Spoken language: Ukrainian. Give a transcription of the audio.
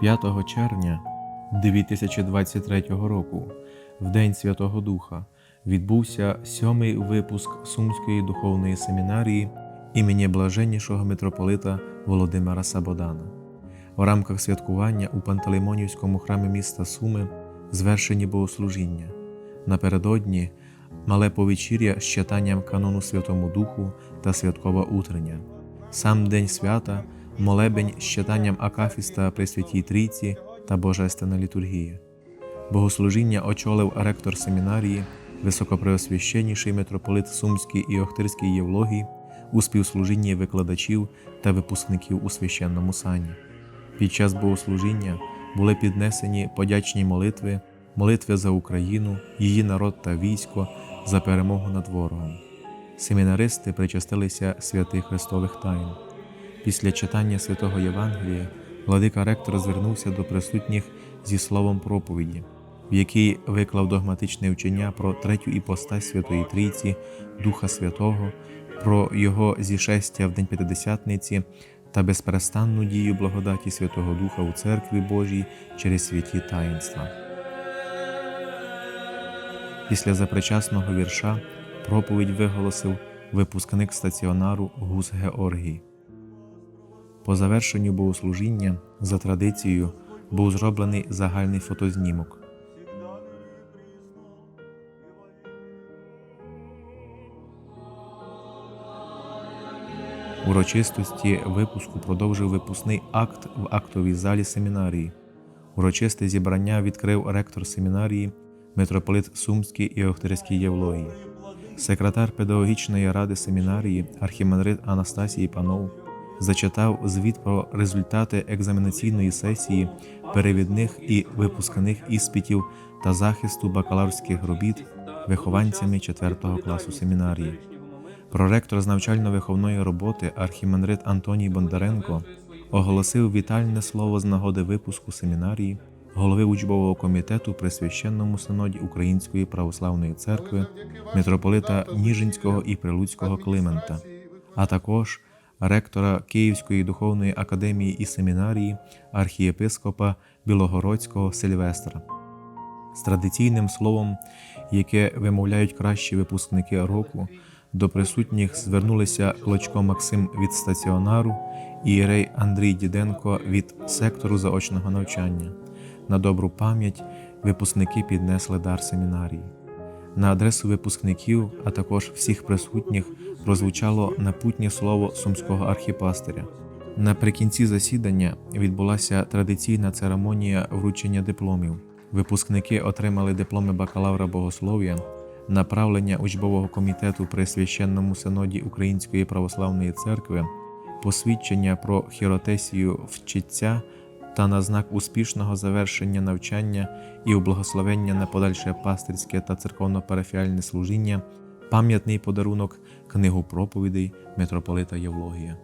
5 червня 2023 року, в День Святого Духа, відбувся сьомий випуск Сумської духовної семінарії імені блаженнішого митрополита Володимира Сабодана. У рамках святкування у Пантелеймонівському храмі міста Суми звершені богослужіння. Напередодні мале повечір'я з читанням канону Святому Духу та святкова утрення. Сам день свята, молебень з читанням Акафіста при Святій Трійці та Божественна літургія. Богослужіння очолив ректор семінарії, високопреосвященніший митрополит Сумський і Охтирський Євлогій у співслужінні викладачів та випускників у священному сані. Під час богослужіння були піднесені подячні молитви, молитви за Україну, її народ та військо за перемогу над ворогом. Семінаристи причастилися святих Христових тайн. Після читання святого Євангелія владика ректор звернувся до присутніх зі словом проповіді, в якій виклав догматичне вчення про третю іпостась Святої Трійці, Духа Святого, про його зішестя в День П'ятидесятниці та безперестанну дію благодаті Святого Духа у Церкві Божій через святі таїнства. Після запричасного вірша проповідь виголосив випускник стаціонару Гус Георгій. По завершенню богослужіння за традицією був зроблений загальний фотознімок. Урочистості випуску продовжив випускний акт в актовій залі семінарії. Урочисте зібрання відкрив ректор семінарії, митрополит Сумський і Охтирський Євлогій. Секретар педагогічної ради семінарії архімандрит Анастасій Панов зачитав звіт про результати екзаменаційної сесії перевідних і випускних іспитів та захисту бакалаврських робіт вихованцями 4 класу семінарії. Проректор з навчально-виховної роботи архімандрит Антоній Бондаренко оголосив вітальне слово з нагоди випуску семінарії голови учбового комітету при священному синоді Української православної церкви митрополита Ніжинського і Прилуцького Климента, а також ректора Київської духовної академії і семінарії архієпископа Білогородського Сильвестра. З традиційним словом, яке вимовляють кращі випускники року, до присутніх звернулися Клочко Максим від стаціонару і Єрей Андрій Діденко від сектору заочного навчання. На добру пам'ять випускники піднесли дар семінарії. На адресу випускників, а також всіх присутніх, прозвучало напутнє слово сумського архіпастиря. Наприкінці засідання відбулася традиційна церемонія вручення дипломів. Випускники отримали дипломи бакалавра богослов'я, направлення учбового комітету при священному синоді Української православної церкви, посвідчення про хіротесію вчиться та на знак успішного завершення навчання і у благословення на подальше пастирське та церковно-парафіальне служіння, пам'ятний подарунок книгу проповідей митрополита Євлогія.